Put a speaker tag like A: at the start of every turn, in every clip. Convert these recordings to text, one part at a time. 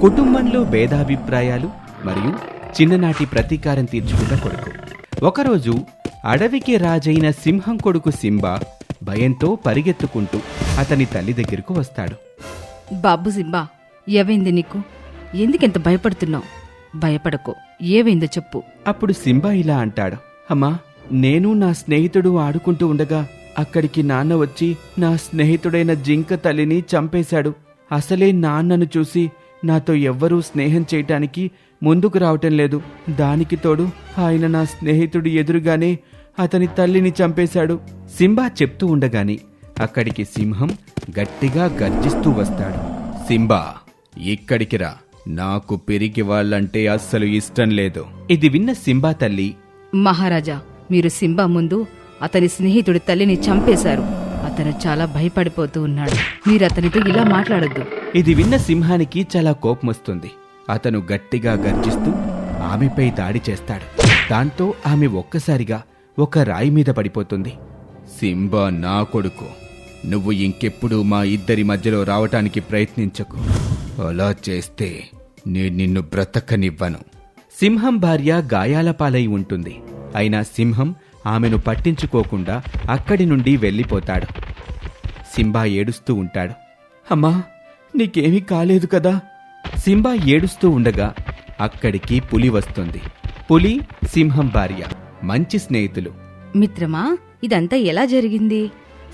A: కుటుంబంలో భేదాభిప్రాయాలు మరియు చిన్ననాటి ప్రతీకారం తీర్చుకున్న కొడుకు. ఒకరోజు అడవికి రాజైన సింహం కొడుకు సింబా భయంతో పరిగెత్తుకుంటూ అతని తల్లి దగ్గరకు వస్తాడు.
B: బాబు సింబా ఏవైంది నీకు? ఎందుకెంత భయపడుతున్నావు? భయపడకు ఏవైందో చెప్పు.
A: అప్పుడు సింబా ఇలా అంటాడు. అమ్మా నేను నా స్నేహితుడు ఆడుకుంటూ ఉండగా అక్కడికి నాన్న వచ్చి నా స్నేహితుడైన జింక తల్లిని చంపేశాడు. అసలే నాన్నను చూసి నాతో ఎవ్వరూ స్నేహం చేయటానికి ముందుకు రావటం లేదు. దానికి తోడు ఆయన నా స్నేహితుడి ఎదురుగానే అతని తల్లిని చంపేశాడు. సింబా చెప్తూ ఉండగానే అక్కడికి సింహం గట్టిగా గర్జిస్తూ వస్తాడు. సింబా ఇక్కడికి రా. నాకు పెరిగి వాళ్ళంటే అస్సలు ఇష్టం లేదు. ఇది విన్న సింబా తల్లి
B: మహారాజా మీరు సింబా ముందు అతని స్నేహితుడి తల్లిని చంపేశారు. అతను చాలా భయపడిపోతూ ఉన్నాడు. మీరు అతనితో ఇలా మాట్లాడొద్దు.
A: ఇది విన్న సింహానికి చాలా కోపం వస్తుంది అతను గట్టిగా గర్జిస్తూ ఆమెపై దాడి చేస్తాడు. దాంతో ఆమె ఒక్కసారిగా ఒక రాయి మీద పడిపోతుంది. సింబా నా కొడుకు. నువ్వు ఇంకెప్పుడు మా ఇద్దరి మధ్యలో రావటానికి ప్రయత్నించకు. అలా చేస్తే నేను నిన్ను బ్రతకనివ్వను. సింహం భార్య గాయాల పాలై ఉంటుంది. అయినా సింహం ఆమెను పట్టించుకోకుండా అక్కడి నుండి వెళ్ళిపోతాడు. సింబా ఏడుస్తూ ఉంటాడు. అమ్మా నీకేమీ కాలేదు కదా? సింబా ఏడుస్తూ ఉండగా అక్కడికి పులి వస్తుంది. పులి సింహం భార్య మంచి స్నేహితులు.
B: మిత్రమా ఇదంతా ఎలా జరిగింది?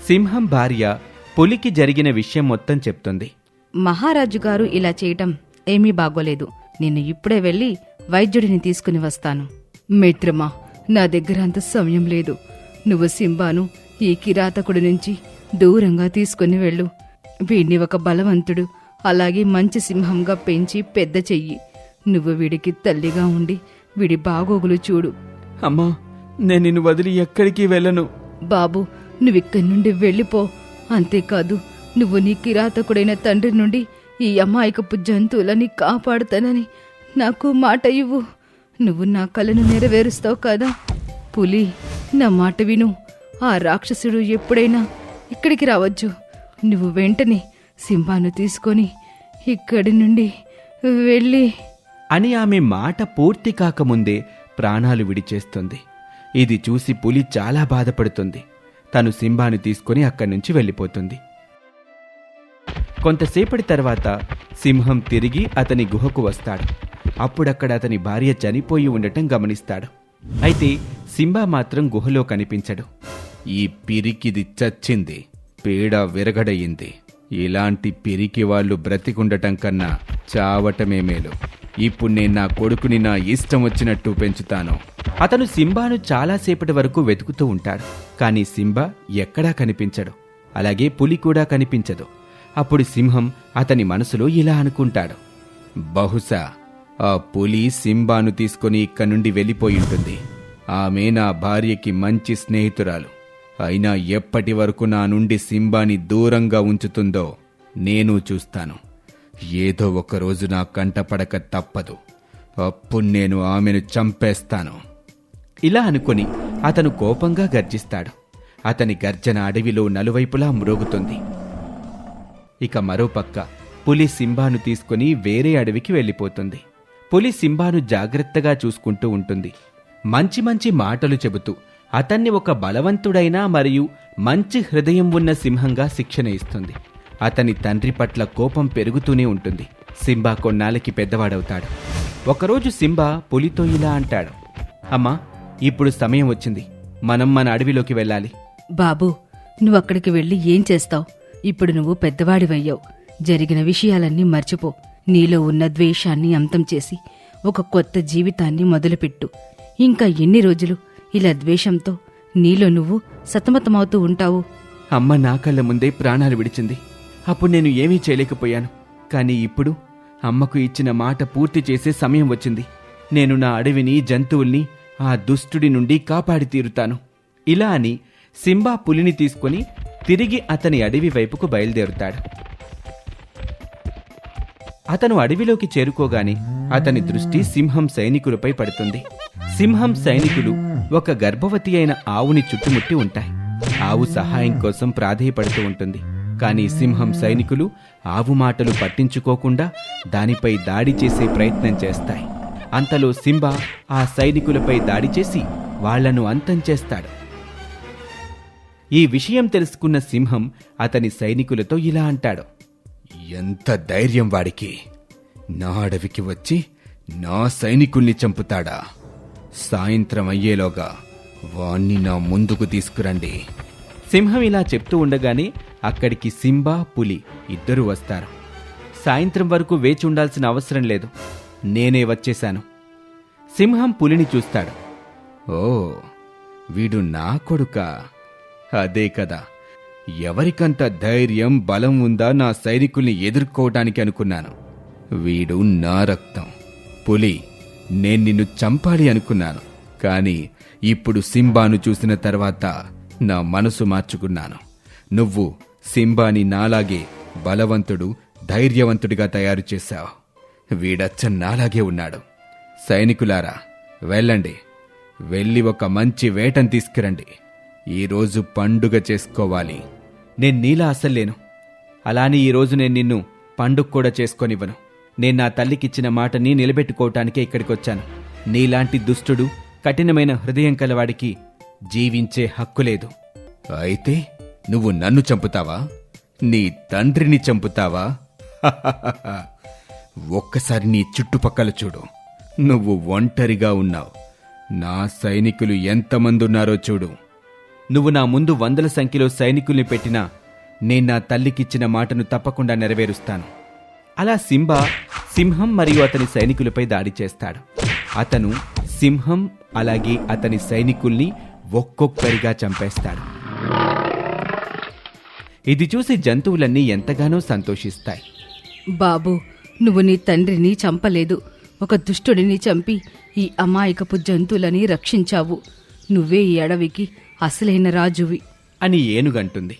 A: సింహం భార్య పులికి జరిగిన విషయం మొత్తం చెప్తుంది.
B: మహారాజు గారు ఇలా చేయటం ఏమీ బాగోలేదు. నేను ఇప్పుడే వెళ్ళి వైద్యుడిని తీసుకుని వస్తాను. మిత్రమా నా దగ్గర అంత సమయం లేదు. నువ్వు సింబాను ఈ కిరాతకుడి నుంచి దూరంగా తీసుకుని వెళ్ళు. వీడిని ఒక బలవంతుడు అలాగే మంచి సింహంగా పెంచి పెద్ద చెయ్యి. నువ్వు వీడికి తల్లిగా ఉండి వీడి బాగోగులు చూడు.
A: అమ్మా నేను నిన్ను వదిలి ఎక్కడికి వెళ్ళను.
B: బాబు నువ్విక్కడి నుండి వెళ్ళిపో. అంతేకాదు నువ్వు నీ కిరాతకుడైన తండ్రి నుండి ఈ అమాయకపు జంతువులని కాపాడుతానని నాకు మాట ఇవ్వు. నువ్వు నా కలను నెరవేరుస్తావు కదా? పులి నా మాట విను. ఆ రాక్షసుడు ఎప్పుడైనా ఇక్కడికి రావచ్చు. నువ్వు వెంటనే సింహాను తీసుకొని ఇక్కడి నుండి వెళ్ళి
A: అని ఆమె మాట పూర్తి కాకముందే ప్రాణాలు విడిచేస్తుంది. ఇది చూసి పులి చాలా బాధపడుతుంది. తను సింబాను తీసుకుని అక్కడి నుంచి వెళ్ళిపోతుంది. కొంతసేపటి తర్వాత సింహం తిరిగి అతని గుహకు వస్తాడు. అప్పుడక్కడ అతని భార్య చనిపోయి ఉండటం గమనిస్తాడు. అయితే సింబా మాత్రం గుహలో కనిపించడు. ఈ పిరికిది చచ్చింది. పీడ విరగడయింది. ఇలాంటి పిరికి వాళ్ళు బ్రతికుండటం కన్నా చావటమే మేలు. ఇప్పుడు నేను నా కొడుకుని నా ఇష్టం వచ్చినట్టు పెంచుతాను. అతను సింబాను చాలాసేపటి వరకు వెతుకుతూ ఉంటాడు. కానీ సింబా ఎక్కడా కనిపించడు. అలాగే పులి కూడా కనిపించదు. అప్పుడు సింహం అతని మనసులో ఇలా అనుకుంటాడు. బహుశా ఆ పులి సింబాను తీసుకొని ఇక్కడి నుండి వెళ్ళిపోయి ఉంటుంది. ఆమె నా భార్యకి మంచి స్నేహితురాలు. అయినా ఎప్పటి వరకు నా నుండి సింబాని దూరంగా ఉంచుతుందో నేను చూస్తాను. ఏదో ఒక రోజు నా కంటపడక తప్పదు. అప్పుడు నేను ఆమెను చంపేస్తాను. ఇలా అనుకుని అతను కోపంగా గర్జిస్తాడు. అతని గర్జన అడవిలో నలువైపులా మ్రోగుతుంది. ఇక మరోపక్క పులి సింబాను తీసుకుని వేరే అడవికి వెళ్ళిపోతుంది. పులి సింబాను జాగ్రత్తగా చూసుకుంటూ ఉంటుంది. మంచి మంచి మాటలు చెబుతూ అతన్ని ఒక బలవంతుడైన మరియు మంచి హృదయం ఉన్న సింహంగా శిక్షణ ఇస్తుంది. అతని తండ్రి పట్ల కోపం పెరుగుతూనే ఉంటుంది. సింబా కొన్నాళ్ళకి పెద్దవాడవుతాడు. ఒకరోజు సింబా పులితో ఇలా అంటాడు. అమ్మా ఇప్పుడు సమయం వచ్చింది. మనం మన అడవిలోకి వెళ్ళాలి.
B: బాబు నువ్వు అక్కడికి వెళ్ళి ఏం చేస్తావు? ఇప్పుడు నువ్వు పెద్దవాడివయ్యావు. జరిగిన విషయాలన్నీ మర్చిపో. నీలో ఉన్న ద్వేషాన్ని అంతం చేసి ఒక కొత్త జీవితాన్ని మొదలుపెట్టు. ఇంకా ఎన్ని రోజులు? ఇలా ద్వేషంతో నీలో నువ్వు సతమతమవుతూ ఉంటావు.
A: అమ్మ నా కళ్ళ ముందే ప్రాణాలు విడిచింది. అప్పుడు నేను ఏమీ చేయలేకపోయాను. కానీ ఇప్పుడు అమ్మకు ఇచ్చిన మాట పూర్తి చేసే సమయం వచ్చింది. నేను నా అడవిని జంతువుల్ని ఆ దుష్టుడి నుండి కాపాడి తీరుతాను. ఇలా అని సింబా పులిని తీసుకొని తిరిగి అతని అడవి వైపుకు బయలుదేరుతాడు. అతను అడవిలోకి చేరుకోగానే అతని దృష్టి సింహం సైనికులపై పడుతుంది. సింహం సైనికులు ఒక గర్భవతి అయిన ఆవుని చుట్టుముట్టి ఉంటాయి. ఆవు సహాయం కోసం ప్రాధేయపడుతూ ఉంటుంది. కానీ సింహం సైనికులు ఆవు మాటలు పట్టించుకోకుండా దానిపై దాడి చేసే ప్రయత్నం చేస్తాయి. అంతలో సింబా ఆ సైనికులపై దాడి చేసి వాళ్ళను అంతం చేస్తాడు. ఈ విషయం తెలుసుకున్న సింహం అతని సైనికులతో ఇలా అంటాడు. ఎంత ధైర్యం వాడికి. నా అడవికి వచ్చి నా సైనికుల్ని చంపుతాడా? సాయంత్రం అయ్యేలోగా వాణ్ణి నా ముందుకు తీసుకురండి. సింహం ఇలా చెప్తూ ఉండగానే అక్కడికి సింబా పులి ఇద్దరూ వస్తారు. సాయంత్రం వరకు వేచి ఉండాల్సిన అవసరం లేదు. నేనే వచ్చేశాను. సింహం పులిని చూస్తాడు. ఓ వీడు నా కొడుకా. అదే కదా ఎవరికంత ధైర్యం బలం ఉందా నా సైనికుల్ని ఎదుర్కోవడానికి అనుకున్నాను. వీడు నా రక్తం. పులి నేను నిన్ను చంపాలి అనుకున్నాను. కానీ ఇప్పుడు సింబాను చూసిన తర్వాత నా మనసు మార్చుకున్నాను. నువ్వు సింబాని నాలాగే బలవంతుడు ధైర్యవంతుడిగా తయారు చేశావు. వీడచ్చ నాలాగే ఉన్నాడు. సైనికులారా వెళ్ళండి. వెళ్ళి ఒక మంచి వేటను తీసుకురండి. ఈరోజు పండుగ చేసుకోవాలి. నేను నీలా అసల్లేను అలానే ఈరోజు నేను నిన్ను పండుగ కూడా చేసుకొనివ్వను. నేను నా తల్లికిచ్చిన మాటని నిలబెట్టుకోవటానికే ఇక్కడికి వచ్చాను నీలాంటి దుష్టుడు కఠినమైన హృదయం కలవాడికి జీవించే హక్కు లేదు. అయితే నువ్వు నన్ను చంపుతావా? నీ తండ్రిని చంపుతావా? ఒక్కసారి నీ చుట్టుపక్కల చూడు. నువ్వు ఒంటరిగా ఉన్నావు. నా సైనికులు ఎంతమంది ఉన్నారో చూడు. నువ్వు నా ముందు వందల సంఖ్యలో సైనికుల్ని పెట్టినా నేను నా తల్లికిచ్చిన మాటను తప్పకుండా నెరవేరుస్తాను. అలా సింబా సింహం మరియు అతని సైనికులపై దాడి చేస్తాడు. అతను సింహం అలాగే అతని సైనికుల్ని ఒక్కొక్కరిగా చంపేస్తాడు. ఇది చూసి జంతువులన్నీ ఎంతగానో సంతోషిస్తాయి.
B: బాబు నువ్వు నీ తండ్రిని చంపలేదు. ఒక దుష్టుడిని చంపి ఈ అమాయకపు జంతువులని రక్షించావు. నువ్వే ఈ అడవికి అసలైన రాజువి.
A: అని ఏనుగంటుంది.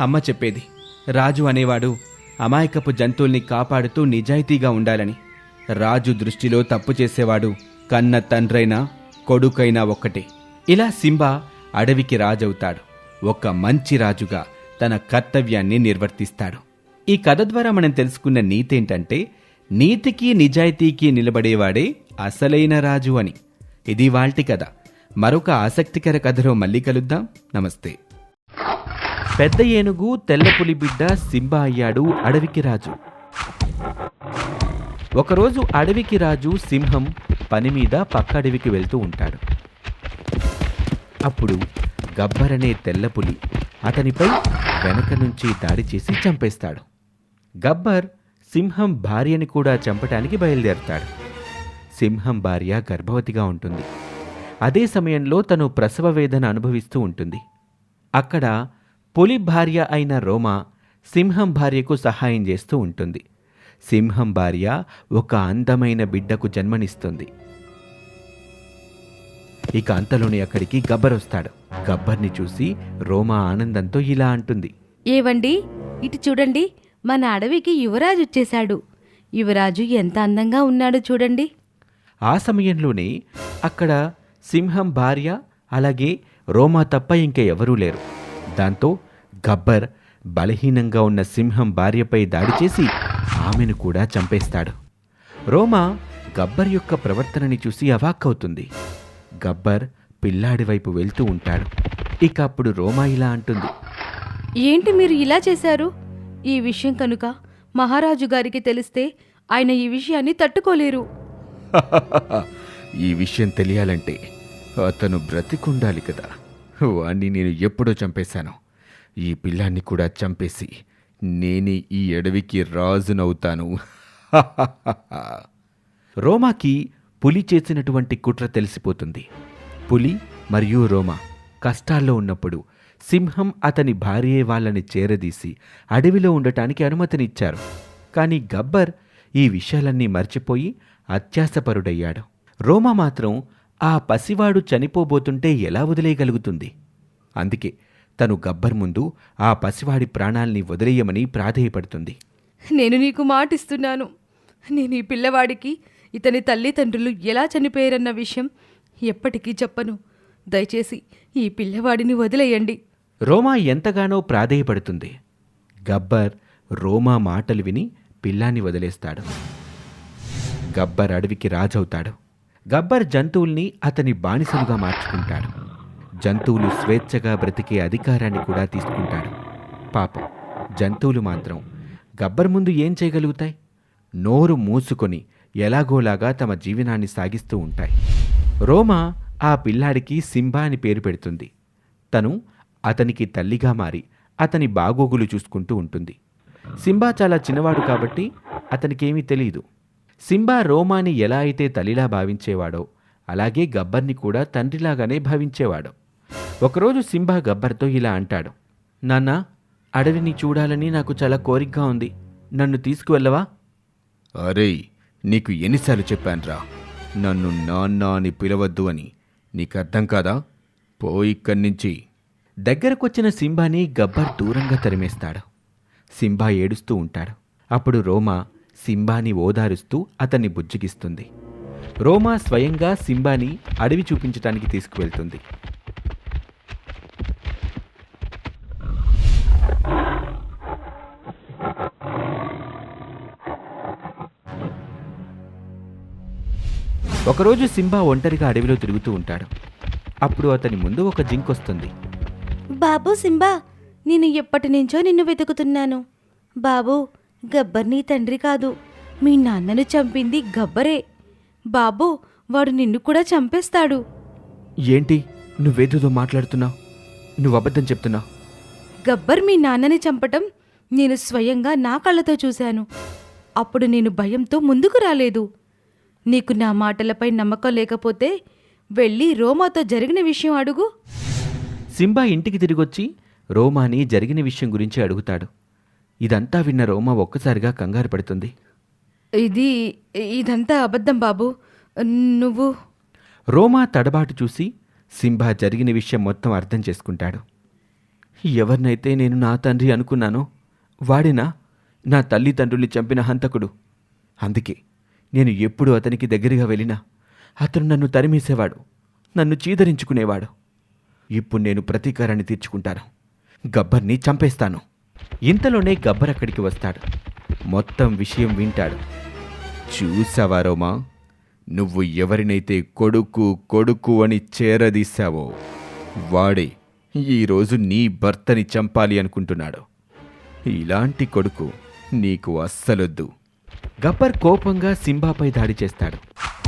A: అమ్మ చెప్పేది రాజు అనేవాడు అమాయకపు జంతువుల్ని కాపాడుతూ నిజాయితీగా ఉండాలని. రాజు దృష్టిలో తప్పు చేసేవాడు కన్న తండ్రైనా కొడుకైనా ఒక్కటే. ఇలా సింబా అడవికి రాజవుతాడు. ఒక మంచి రాజుగా తన కర్తవ్యాన్ని నిర్వర్తిస్తాడు. ఈ కథ ద్వారా మనం తెలుసుకున్న నీతేంటంటే నీతికి నిజాయితీకి నిలబడేవాడే అసలైన రాజు అని. ఇది వాల్టి కథ. మరొక ఆసక్తికర కథలో మళ్ళీ కలుద్దాం. నమస్తే. పెద్ద ఏనుగు తెల్లపులి బిడ్డ సింబా అయ్యాడు అడవికి రాజు. ఒకరోజు అడవికి రాజు సింహం పని మీద పక్క అడవికి వెళ్తూ ఉంటాడు. అప్పుడు గబ్బరనే తెల్లపులి అతనిపై వెనక నుంచి దాడి చేసి చంపేస్తాడు. గబ్బర్ సింహం భార్యని కూడా చంపటానికి బయలుదేరతాడు. సింహం భార్య గర్భవతిగా ఉంటుంది. అదే సమయంలో తను ప్రసవ వేదన అనుభవిస్తూ ఉంటుంది. అక్కడ పులి భార్య అయిన రోమా సింహం భార్యకు సహాయం చేస్తూ ఉంటుంది. సింహం భార్య ఒక అందమైన బిడ్డకు జన్మనిస్తుంది. ఇక అంతలోనే అక్కడికి గబ్బర్ వస్తాడు. గబ్బర్ని చూసి రోమా ఆనందంతో ఇలా అంటుంది.
B: ఏవండి? ఇటు చూడండి. మన అడవికి యువరాజు వచ్చేశాడు. యువరాజు ఎంత అందంగా ఉన్నాడో చూడండి.
A: ఆ సమయంలోనే అక్కడ సింహం భార్య అలాగే రోమా తప్ప ఇంకా ఎవరూ లేరు. దాంతో గబ్బర్ బలహీనంగా ఉన్న సింహం భార్యపై దాడి చేసి ఆమెను కూడా చంపేస్తాడు. రోమా గబ్బర్ యొక్క ప్రవర్తనని చూసి అవాక్కవుతుంది. గబ్బర్ పిల్లాడి వైపు వెళ్తూ ఉంటాడు. ఇక అప్పుడు రోమా ఇలా అంటుంది.
B: ఏంటి మీరు ఇలా చేశారు? ఈ విషయం కనుక మహారాజు గారికి తెలిస్తే ఆయన ఈ విషయాన్ని తట్టుకోలేరు.
A: ఈ విషయం తెలియాలంటే అతను బ్రతికుండాలి కదా. వాణ్ణి నేను ఎప్పుడో చంపేశాను. ఈ పిల్లాన్ని కూడా చంపేసి నేనే ఈ అడవికి రాజునవుతాను. రోమాకి పులి చేసినటువంటి కుట్ర తెలిసిపోతుంది. పులి మరియు రోమా కష్టాల్లో ఉన్నప్పుడు సింహం అతని భార్య వాళ్ళని చేరదీసి అడవిలో ఉండటానికి అనుమతినిచ్చారు. కానీ గబ్బర్ ఈ విషయాలన్నీ మర్చిపోయి అత్యాసపరుడయ్యాడు. రోమా మాత్రం ఆ పసివాడు చనిపోబోతుంటే ఎలా వదిలేయగలుగుతుంది? అందుకే తను గబ్బర్ ముందు ఆ పసివాడి ప్రాణాల్ని వదిలేయమని ప్రాధేయపడుతుంది.
B: నేను నీకు మాటిస్తున్నాను. నేను ఈ పిల్లవాడికి ఇతని తల్లిదండ్రులు ఎలా చనిపోయారన్న విషయం ఎప్పటికీ చెప్పను. దయచేసి ఈ పిల్లవాడిని వదిలేయండి.
A: రోమా ఎంతగానో ప్రాధేయపడుతుంది. గబ్బర్ రోమా మాటలు విని పిల్లాన్ని వదిలేస్తాడు. గబ్బర్ అడవికి రాజవుతాడు. గబ్బర్ జంతువుల్ని అతని బానిసలుగా మార్చుకుంటాడు. జంతువులు స్వేచ్ఛగా బ్రతికే అధికారాన్ని కూడా తీసుకుంటాడు పాపం జంతువులు మాత్రం గబ్బర్ ముందు ఏం చేయగలుగుతాయి? నోరు మూసుకొని ఎలాగోలాగా తమ జీవనాన్ని సాగిస్తూ ఉంటాయి. రోమా ఆ పిల్లాడికి సింబా అని పేరు పెడుతుంది. తను అతనికి తల్లిగా మారి అతని బాగోగులు చూసుకుంటూ ఉంటుంది. సింబా చాలా చిన్నవాడు కాబట్టి అతనికేమీ తెలియదు సింబా రోమాని ఎలా అయితే తల్లిలా భావించేవాడో అలాగే గబ్బర్ని కూడా తండ్రిలాగానే భావించేవాడు. ఒకరోజు సింబా గబ్బర్తో ఇలా అంటాడు నాన్న అడవిని చూడాలని నాకు చాలా కోరికగా ఉంది. నన్ను తీసుకువెళ్ళవా? అరే నీకు ఎన్నిసార్లు చెప్పానురా. నన్ను నాన్న అని పిలవద్దు అని. నీకు అర్థం కాదా? పో ఇక్కడి నుంచి. దగ్గరకొచ్చిన సింబాని గబ్బర్ దూరంగా తరిమేస్తాడు. సింబా ఏడుస్తూ ఉంటాడు. అప్పుడు రోమా సింబాని ఓదారుస్తూ అతన్ని బుజ్జగిస్తుంది. రోమా స్వయంగా సింబాని అడవి చూపించటానికి తీసుకువెళ్తుంది. ఒకరోజు సింబా ఒంటరిగా అడవిలో తిరుగుతూ ఉంటాడు. అప్పుడు అతని ముందు ఒక జింక్ వస్తుంది.
C: బాబు సింబా నేను ఎప్పటి నుంచో నిన్ను వెతుకుతున్నాను. బాబు గబ్బర్ నీ తండ్రి కాదు. మీ నాన్నను చంపింది గబ్బరే. బాబు వాడు నిన్ను కూడా చంపేస్తాడు.
A: ఏంటి? నువ్వేదో మాట్లాడుతున్నావు? నువ్వు అబద్ధం చెప్తున్నావు?
C: గబ్బర్ మీ నాన్నని చంపటం నేను స్వయంగా నా కళ్ళతో చూశాను. అప్పుడు నేను భయంతో ముందుకు రాలేదు. నీకు నా మాటలపై నమ్మకం లేకపోతే వెళ్ళి రోమాతో జరిగిన విషయం అడుగు.
A: సింబా ఇంటికి తిరిగొచ్చి రోమాని జరిగిన విషయం గురించి అడుగుతాడు. ఇదంతా విన్న రోమా ఒక్కసారిగా కంగారు పడుతుంది.
B: ఇది ఇదంతా అబద్ధం బాబు. నువ్వు.
A: రోమా తడబాటు చూసి సింబా జరిగిన విషయం మొత్తం అర్థం చేసుకుంటాడు. ఎవరినైతే నేను నా తండ్రి అనుకున్నానో వాడినా? నా తల్లిదండ్రుల్ని చంపిన హంతకుడు. అందుకే నేను ఎప్పుడు అతనికి దగ్గరగా వెళ్ళినా అతను నన్ను తరిమేసేవాడు నన్ను చీదరించుకునేవాడు. ఇప్పుడు నేను ప్రతీకారాన్ని తీర్చుకుంటాను. గబ్బర్ని చంపేస్తాను. ఇంతలోనే గబ్బర్ అక్కడికి వస్తాడు. మొత్తం విషయం వింటాడు. చూసావా రోమా? నువ్వు ఎవరినైతే కొడుకు కొడుకు అని చేరదీశావో వాడే ఈరోజు నీ భర్తని చంపాలి అనుకుంటున్నాడు. ఇలాంటి కొడుకు నీకు అస్సలొద్దు. గబ్బర్ కోపంగా సింబాపై దాడి చేస్తాడు.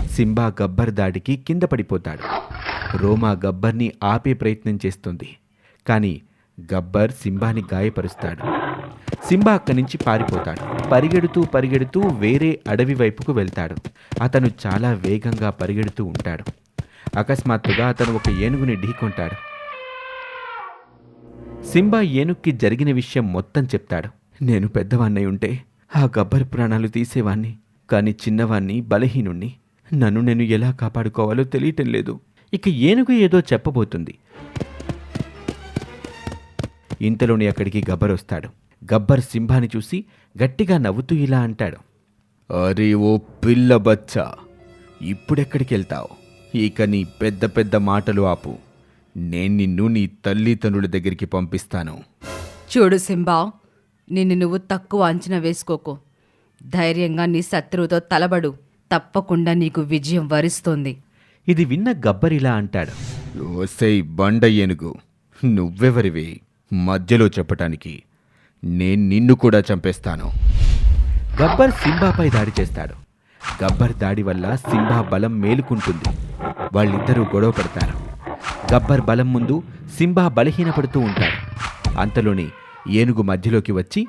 A: సింబా గబ్బర్ దాడికి కింద పడిపోతాడు. రోమా గబ్బర్ని ఆపే ప్రయత్నం చేస్తుంది. కానీ గబ్బర్ సింబాని గాయపరుస్తాడు. సింబా అక్కడి నుంచి పారిపోతాడు. పరిగెడుతూ పరిగెడుతూ వేరే అడవి వైపుకు వెళ్తాడు. అతను చాలా వేగంగా పరిగెడుతూ ఉంటాడు. అకస్మాత్తుగా అతను ఒక ఏనుగుని ఢీకొంటాడు. సింబా ఏనుక్కి జరిగిన విషయం మొత్తం చెప్తాడు. నేను పెద్దవాన్నై ఉంటే ఆ గబ్బర్ ప్రాణాలు తీసేవాణ్ణి కానీ చిన్నవాణ్ణి బలహీనుణ్ణి. నన్ను నేను ఎలా కాపాడుకోవాలో తెలియటం లేదు. ఇక ఏనుగు ఏదో చెప్పబోతుంది. ఇంతలోనే అక్కడికి గబ్బర్ వస్తాడు. గబ్బర్ సింహాని చూసి గట్టిగా నవ్వుతూ ఇలా అంటాడు. అరే ఓ పిల్ల బచ్చా ఇప్పుడెక్కడికి వెళ్తావు ఇక నీ పెద్ద పెద్ద మాటలు ఆపు. నేను నిన్ను నీ తల్లిదండ్రుల దగ్గరికి పంపిస్తాను.
B: చూడు సింబా నిన్ను నువ్వు తక్కువ అంచనా వేసుకోకు. ధైర్యంగా నీ శత్రువుతో తలబడు. తప్పకుండా నీకు విజయం వరిస్తోంది.
A: ఇది విన్న గబ్బర్ ఇలా అంటాడు. ఓసై బండ ఏనుగు నువ్వెవరివి? మధ్యలో చెప్పటానికి నేను నిన్ను కూడా చంపేస్తాను. గబ్బర్ సింబాపై దాడి చేస్తాడు. గబ్బర్ దాడి వల్ల సింబా బలం మేలుకుంటుంది. వాళ్ళిద్దరూ గొడవ పడతారు. గబ్బర్ బలం ముందు సింబా బలహీనపడుతూ ఉంటాడు. అంతలోనే ఏనుగు మధ్యలోకి వచ్చి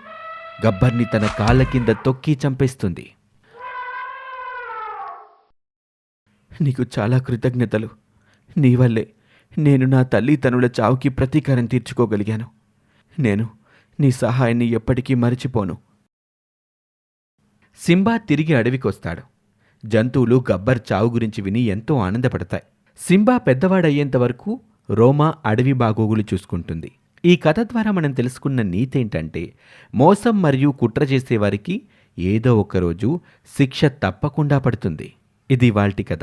A: గబ్బర్ని తన కాళ్ళ కింద తొక్కి చంపేస్తుంది. నీకు చాలా కృతజ్ఞతలు. నీ వల్లే నేను నా తల్లి చావుకి ప్రతీకారం తీర్చుకోగలిగాను. నేను నీ సహాయాన్ని ఎప్పటికీ మరిచిపోను. సింబా తిరిగి అడవికొస్తాడు. జంతువులు గబ్బర్ చావు గురించి విని ఎంతో ఆనందపడతాయి. సింబా పెద్దవాడయ్యేంత వరకు రోమా అడవి బాగోగులు చూసుకుంటుంది. ఈ కథ ద్వారా మనం తెలుసుకున్న నీతేంటంటే మోసం మరియు కుట్ర చేసేవారికి ఏదో ఒకరోజు శిక్ష తప్పకుండా పడుతుంది. ఇది వాల్టి కథ.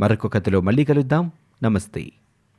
A: మరొక కథలో మళ్ళీ కలుద్దాం. నమస్తే.